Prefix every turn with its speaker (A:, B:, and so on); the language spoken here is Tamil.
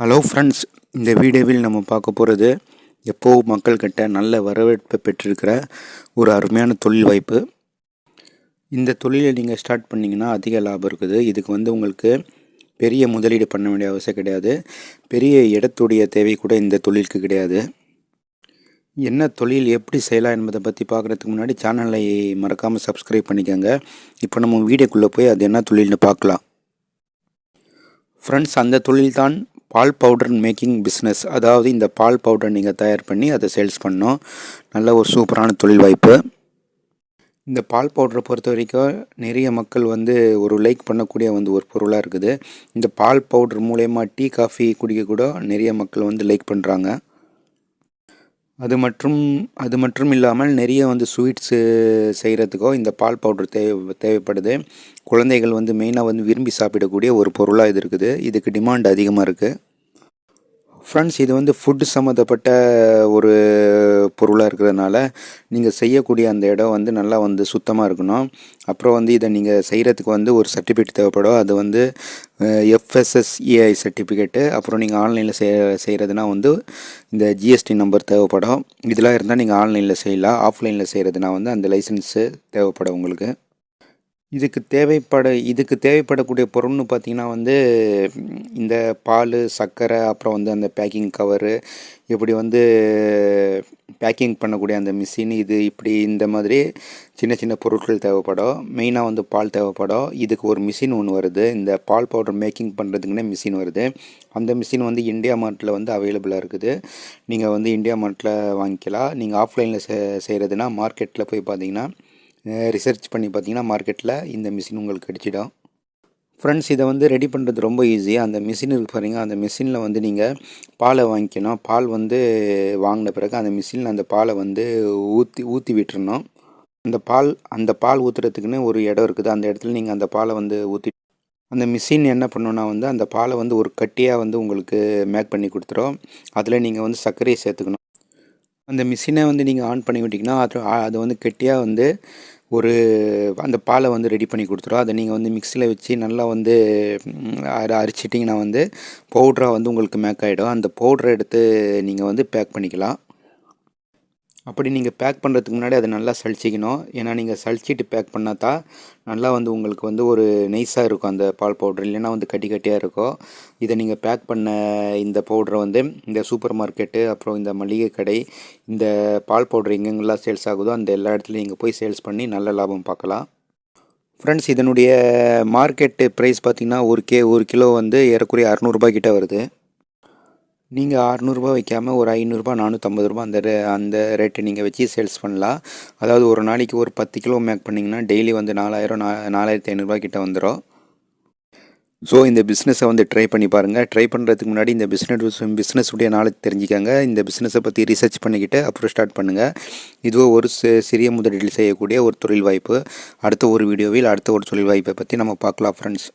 A: ஹலோ ஃப்ரெண்ட்ஸ் இந்த வீடியோவில் நம்ம பார்க்க போகிறது எப்போ மக்கள்கிட்ட நல்ல வரவேற்பை பெற்றிருக்கிற ஒரு அருமையான தொழில் வாய்ப்பு. இந்த தொழிலை நீங்கள் ஸ்டார்ட் பண்ணிங்கன்னா அதிக லாபம் இருக்குது. இதுக்கு வந்து உங்களுக்கு பெரிய முதலீடு பண்ண வேண்டிய அவசியம் கிடையாது. பெரிய இடத்துடைய தேவை கூட இந்த தொழிலுக்கு கிடையாது. என்ன தொழில் எப்படி செய்யலாம் என்பதை பற்றி பார்க்குறதுக்கு முன்னாடி சேனலை மறக்காமல் சப்ஸ்கிரைப் பண்ணிக்கோங்க. இப்போ நம்ம வீடியோக்குள்ளே போய் அது என்ன தொழில்னு பார்க்கலாம். ஃப்ரெண்ட்ஸ் அந்த தொழில் தான் பால் பவுடர் மேக்கிங் பிஸ்னஸ் அதாவது இந்த பால் பவுடர் நீங்கள் தயார் பண்ணி அதை சேல்ஸ் பண்ணோம் நல்ல ஒரு சூப்பரான தொழில் வாய்ப்பு. இந்த பால் பவுடரை பொறுத்த வரைக்கும் நிறைய மக்கள் வந்து ஒரு லைக் பண்ணக்கூடிய வந்து ஒரு பொருளாக இருக்குது. இந்த பால் பவுடர் மூலயமா டீ காஃபி குடிக்க கூட நிறைய மக்கள் வந்து லைக் பண்ணுறாங்க அது மற்றும் அது மட்டும் இல்லாமல் நிறைய வந்து ஸ்வீட்ஸு செய்கிறதுக்கோ இந்த பால் பவுடர் தேவை தேவைப்படுது. குழந்தைகள் வந்து மெயினாக வந்து விரும்பி சாப்பிடக்கூடிய ஒரு பொருளாக இது இருக்குது. இதுக்கு டிமாண்ட் அதிகமாக இருக்குது ஃப்ரெண்ட்ஸ் இது வந்து ஃபுட்டு சம்மந்தப்பட்ட ஒரு பொருளாக இருக்கிறதுனால நீங்கள் செய்யக்கூடிய அந்த இடம் வந்து நல்லா வந்து சுத்தமாக இருக்கணும். அப்புறம் வந்து இதை நீங்கள் செய்கிறதுக்கு வந்து ஒரு சர்டிஃபிகேட் தேவைப்படும். அது வந்து எஃப்எஸ்எஸ்இஐ சர்டிஃபிகேட்டு அப்புறம் நீங்கள் ஆன்லைனில் செய் செய்கிறதுனா வந்து இந்த ஜிஎஸ்டி நம்பர் தேவைப்படும். இதெல்லாம் இருந்தால் நீங்கள் ஆன்லைனில் செய்யலாம். ஆஃப்லைனில் செய்கிறதுனா வந்து அந்த லைசன்ஸு தேவைப்படும் உங்களுக்கு. இதுக்கு தேவைப்பட இதுக்கு தேவைப்படக்கூடிய பொருள்னு பார்த்திங்கன்னா வந்து இந்த பால் சர்க்கரை அப்புறம் வந்து அந்த பேக்கிங் கவரு இப்படி வந்து பேக்கிங் பண்ணக்கூடிய அந்த மிஷின் இது இப்படி இந்த மாதிரி சின்ன சின்ன பொருட்கள் தேவைப்படும். மெயினாக வந்து பால் தேவைப்படும். இதுக்கு ஒரு மிஷின் ஒன்று வருது. இந்த பால் பவுடர் மேக்கிங் பண்ணுறதுக்குன்னே மிஷின் வருது. அந்த மிஷின் வந்து இந்தியா மார்ட்டில் வந்து அவைலபிளாக இருக்குது. நீங்கள் வந்து இந்தியா மார்ட்டில் வாங்கிக்கலாம். நீங்கள் ஆஃப்லைனில் செய்கிறதுனா மார்க்கெட்டில் போய் பார்த்தீங்கன்னா ரிசர்ச் பண்ணி பார்த்தீங்கன்னா மார்க்கெட்டில் இந்த மிஷின் உங்களுக்கு கிடச்சிடும். ஃப்ரெண்ட்ஸ் இதை வந்து ரெடி பண்ணுறது ரொம்ப ஈஸி அந்த மிஷின் இருக்கு பாருங்க அந்த மிஷினில் வந்து நீங்கள் பாலை வாங்கிக்கணும். பால் வந்து வாங்கின பிறகு அந்த மிஷினில் அந்த பாலை வந்து ஊற்றி ஊற்றி விட்டுறணும். அந்த பால் அந்த பால் ஊற்றுறதுக்குன்னு ஒரு இடம் இருக்குது. அந்த இடத்துல நீங்கள் அந்த பாலை வந்து ஊற்றி அந்த மிஷின் என்ன பண்ணுன்னா வந்து அந்த பாலை வந்து ஒரு கட்டியாக வந்து உங்களுக்கு மேக் பண்ணி கொடுத்துரும். அதில் நீங்கள் வந்து சர்க்கரையை சேர்த்துக்கணும். அந்த மிஷினை வந்து நீங்கள் ஆன் பண்ணி விட்டிங்கன்னா அது அது வந்து கெட்டியாக வந்து ஒரு அந்த பாலை வந்து ரெடி பண்ணி கொடுத்துரும். அதை நீங்கள் வந்து மிக்சியில் வச்சு நல்லா வந்து அரை அரிச்சிட்டிங்கன்னா வந்து பவுட்ராக வந்து உங்களுக்கு மேக் ஆகிடும் அந்த பவுட்ரை எடுத்து நீங்கள் வந்து பேக் பண்ணிக்கலாம். அப்படி நீங்கள் பேக் பண்ணுறதுக்கு முன்னாடி அதை நல்லா சளிச்சிக்கணும். ஏன்னா நீங்கள் சளிச்சிட்டு பேக் பண்ணால் தான் நல்லா வந்து உங்களுக்கு வந்து ஒரு நைஸாக இருக்கும் அந்த பால் பவுட்ரு இல்லைன்னா வந்து கட்டி கட்டியாக இருக்கும். இதை நீங்கள் பேக் பண்ண இந்த பவுட்ரை வந்து இந்த சூப்பர் மார்க்கெட்டு அப்புறம் இந்த மளிகை கடை இந்த பால் பவுட்ரு எங்கெங்கெல்லாம் சேல்ஸ் ஆகுதோ அந்த எல்லா இடத்துலையும் நீங்கள் போய் சேல்ஸ் பண்ணி நல்ல லாபம் பார்க்கலாம். ஃப்ரெண்ட்ஸ் இதனுடைய மார்க்கெட்டு ப்ரைஸ் பார்த்திங்கன்னா ஒரு கே ஒரு கிலோ வந்து ஏறக்குறைய அறநூறுபாய்க்கிட்ட கிட்டே வருது. நீங்கள் அறநூறுபா வைக்காமல் ஒரு ஐநூறுரூபா நானூற்றம்பது ரூபா அந்த ரே அந்த ரேட்டை நீங்கள் வச்சு சேல்ஸ் பண்ணலாம். அதாவது ஒரு நாளைக்கு ஒரு பத்து கிலோ மேக் பண்ணிங்கன்னா டெய்லி வந்து நாலாயிரம் நா நாலாயிரத்தி ஐநூறுரூவா கிட்ட வந்துடும் ஸோ இந்த பிஸ்னஸை வந்து ட்ரை பண்ணி பாருங்கள் ட்ரை பண்ணுறதுக்கு முன்னாடி இந்த பிஸ்னஸ் பிஸ்னஸுடைய நாலேஜ் தெரிஞ்சுக்கங்க. இந்த பிஸ்னஸை பற்றி ரிசர்ச் பண்ணிக்கிட்டு அப்புறம் ஸ்டார்ட் பண்ணுங்கள் இதுவோ ஒரு சிறிய முதலீடு செய்யக்கூடிய ஒரு தொழில் வாய்ப்பு. அடுத்த ஒரு வீடியோவில் அடுத்த ஒரு தொழில் வாய்ப்பை பற்றி நம்ம பார்க்கலாம் ஃப்ரெண்ட்ஸ்